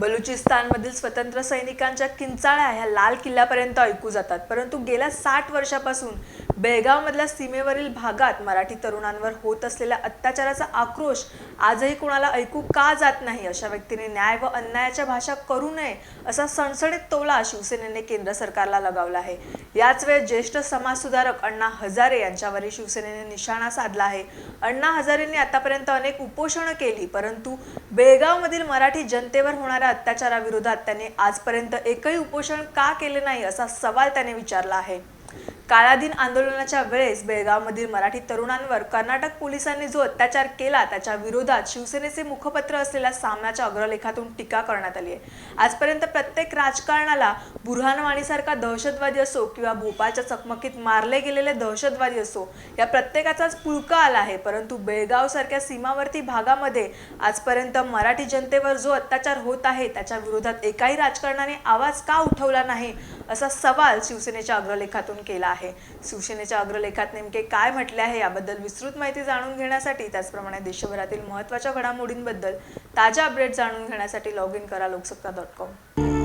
बलुचिस्तानमधील स्वतंत्र सैनिकांच्या किंचाळ्या ह्या लाल किल्ल्यापर्यंत ऐकू जातात. परंतु गेल्या साठ वर्षापासून बेळगावमधल्या सीमेवरील भागात मराठी तरुणांवर होत असलेल्या अत्याचाराचा आक्रोश आजही कोणाला ऐकू का जात नाही? अशा व्यक्तीने न्याय व अन्यायाच्या भाषा करू नये असा सणसणीत तोला शिवसेनेने केंद्र सरकारला लगावला आहे. याच वेळी ज्येष्ठ समाजसुधारक अण्णा हजारे यांच्यावरही शिवसेनेने निशाणा साधला आहे. अण्णा हजारेंनी आतापर्यंत अनेक उपोषणं केली परंतु बेळगावमधील मराठी जनतेवर होणाऱ्या अत्याचाराविरोधात त्यांनी आजपर्यंत एकही उपोषण का केले नाही असा सवाल त्याने विचारला आहे. काळा दिन आंदोलनाच्या वेळेस बेळगावमधील मराठी तरुणांवर कर्नाटक पोलिसांनी जो अत्याचार केला त्याच्या विरोधात शिवसेनेचे मुखपत्र असलेल्या सामनाच्या अग्रलेखातून टीका करण्यात आली आहे. आजपर्यंत प्रत्येक राजकारणाला बुरहानवाणीसारखा दहशतवादी असो किंवा भोपाळच्या चकमकीत मारले गेलेले दहशतवादी असो या प्रत्येकाचाच पुळका आला आहे. परंतु बेळगावसारख्या सीमावर्ती भागामध्ये आजपर्यंत मराठी जनतेवर जो अत्याचार होत आहे त्याच्या विरोधात एकाही राजकारणाने आवाज का उठवला नाही असा सवाल शिवसेनेच्या अग्रलेखातून केला आहे. आहे. शिवसेनेच्या अग्रलेखात नेमके काय म्हटले आहे याबद्दल विस्तृत माहिती जाणून घेण्यासाठी त्याचप्रमाणे देशभरातील महत्त्वाच्या घडामोडींबद्दल ताज्या अपडेट जाणून घेण्यासाठी लॉग इन करा लोकसत्ता डॉट कॉम